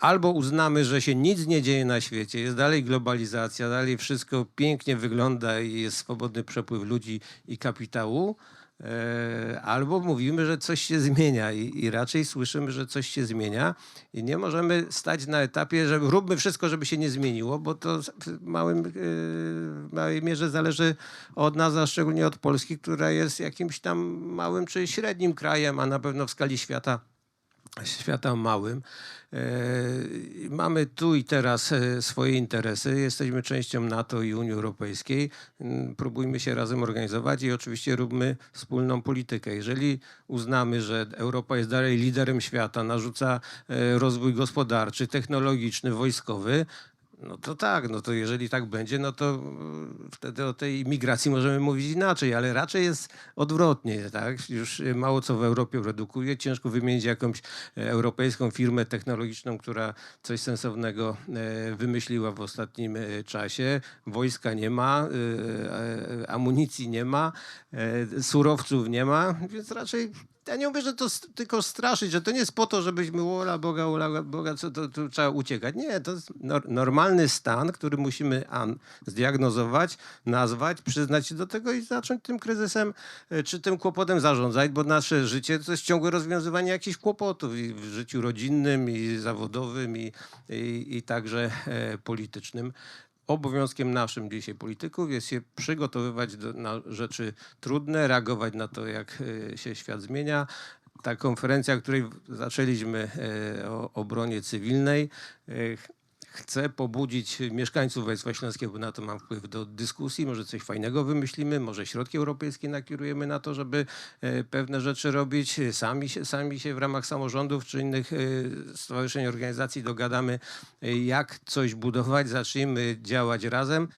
albo uznamy, że się nic nie dzieje na świecie, jest dalej globalizacja, dalej wszystko pięknie wygląda i jest swobodny przepływ ludzi i kapitału, e, albo mówimy, że coś się zmienia i, raczej słyszymy, że coś się zmienia i nie możemy stać na etapie, że róbmy wszystko, żeby się nie zmieniło, bo to w małym, e, w małej mierze zależy od nas, a szczególnie od Polski, która jest jakimś tam małym czy średnim krajem, a na pewno w skali świata świata małym. E, Mamy tu i teraz e, swoje interesy. Jesteśmy częścią NATO i Unii Europejskiej. Mm, Próbujmy się razem organizować i oczywiście róbmy wspólną politykę. Jeżeli uznamy, że Europa jest dalej liderem świata, narzuca e, rozwój gospodarczy, technologiczny, wojskowy, no to tak, no to jeżeli tak będzie, no to mm, wtedy o tej migracji możemy mówić inaczej, ale raczej jest odwrotnie, tak? Już mało co w Europie produkuje, ciężko wymienić jakąś e, europejską firmę technologiczną, która coś sensownego e, wymyśliła w ostatnim e, czasie. Wojska nie ma, e, amunicji nie ma, surowców nie ma, więc raczej ja nie mówię, że to tylko straszyć, że to nie jest po to, żebyśmy ola Boga, ola Boga, co to, tu trzeba uciekać. Nie, to jest nor- normalny stan, który musimy zdiagnozować, nazwać, przyznać się do tego i zacząć tym kryzysem e, czy tym kłopotem zarządzać, bo nasze życie to jest ciągłe rozwiązywanie jakichś kłopotów i w życiu rodzinnym, i zawodowym, i, i, i także e, politycznym. Obowiązkiem naszym dzisiaj polityków jest się przygotowywać do, na rzeczy trudne, reagować na to, jak e, się świat zmienia. Ta konferencja, której zaczęliśmy e, o obronie cywilnej, chcę pobudzić mieszkańców województwa śląskiego, bo na to mam wpływ do dyskusji. Może coś fajnego wymyślimy, może środki europejskie nakierujemy na to, żeby e, pewne rzeczy robić. Sami się, sami się w ramach samorządów czy innych e, stowarzyszeń, organizacji dogadamy, e, jak coś budować. Zacznijmy działać razem.